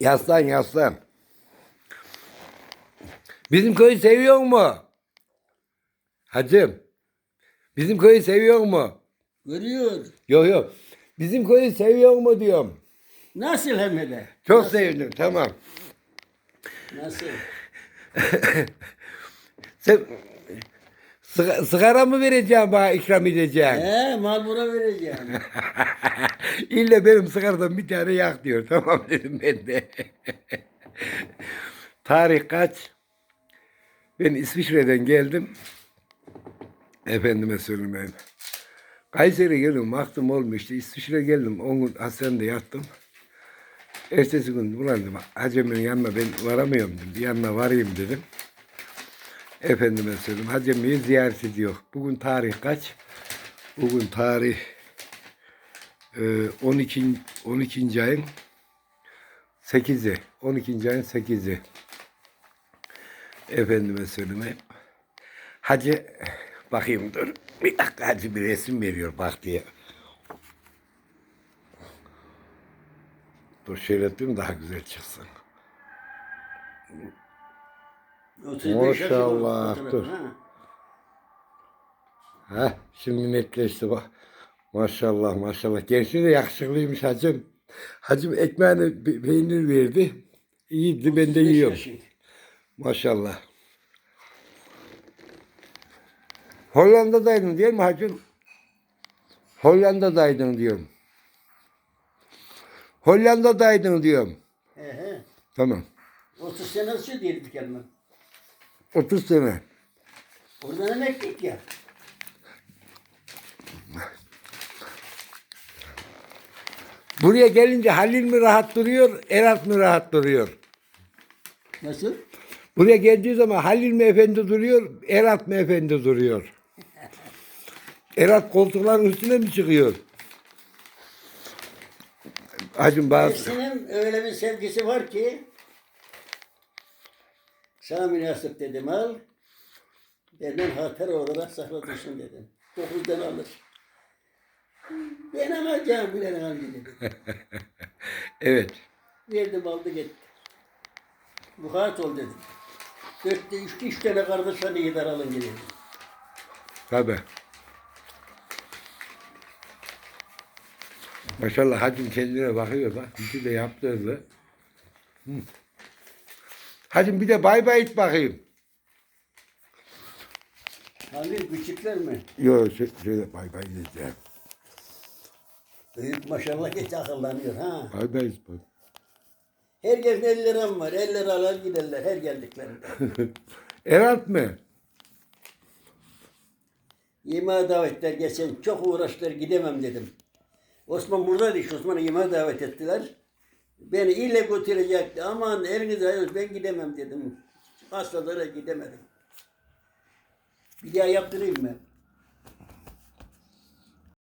Yaslan yaslan. Bizim köyü seviyor mu? Hacım. Bizim köyü seviyor mu? Görüyor. Yok yok. Bizim köyü seviyor mu diyorum. Nasıl hem de? Çok sevdim tamam. Nasıl? Sen sıga- sigara mı vereceğim bana ikram edeceğim? He mal buna vereceğim. İlle benim sigaradan bir tane yak diyor. Tamam dedim ben de. Tarih kaç? Ben İsviçre'den geldim. Efendime söyleyeyim. Kayseri geldim. Baktım olmuştu. İsviçre geldim. 10 gün hastanede yattım. Ertesi gün bulandım. Hacem'in yanına ben varamıyorum dedim. Bir yanına varayım dedim. Efendime söyleyeyim. Hacem'i ziyaret ediyor. Bugün tarih kaç? Bugün tarih ee, 12. 12. ayın 8'i. 12. ayın 8'i. Efendime söyleyeyim. Hacı bakayım dur. Bir dakika hacı bir resim veriyor bak diye. Dur şöyle daha güzel çıksın. 35 yaşı var Maşallah, dur. Ha şimdi netleşti bak. Maşallah maşallah. Gençliği de yakışıklıymış hacım. Hacım ekmeğini pe- peynir verdi. İyiydi ben de 35 yiyorum. Maşallah. Hollanda'daydın değil mi hacım? Hollanda'daydın diyorum. Hollanda'daydın diyorum. He he. Tamam. 30 sene şu diye bir kelime. 30 sene. Oradan emeklilik ya. Buraya gelince Halil mi rahat duruyor, Erat mı rahat duruyor? Nasıl? Buraya geldiği zaman Halil mi efendi duruyor, Erat mı efendi duruyor? Erat koltukların üstüne mi çıkıyor? Hacım bazı... Hepsinin öyle bir sevgisi var ki sana münasip dedim al. Benden hatıra olarak sakladısın dedim. Dokuzdan alır. Ben alacağım bilen al dedim. Evet. Verdim aldı gitti. Muhat ol dedim. Dörtte üç, üç tane kardeş var gider alın dedim. Tabii. Maşallah hacım kendine bakıyor bak. Bir de yaptı öyle. Hı. Hacım bir de bay bay et bakayım. Halil küçükler mi? Yok şöyle, şöyle bay bay diyeceğim. Büyük maşallah geç akıllanıyor ha. Bay bay et bak. Herkesin 50 liram var. 50 lira alır giderler her geldiklerinde. Erat mı? Yemeğe davetler geçen çok uğraştılar gidemem dedim. Osman buradaydı işte Osman'ı yemeğe davet ettiler. Beni ille götürecekti. Aman elinize ayırın ben gidemem dedim. Hastalara gidemedim. Bir daha yaptırayım mı?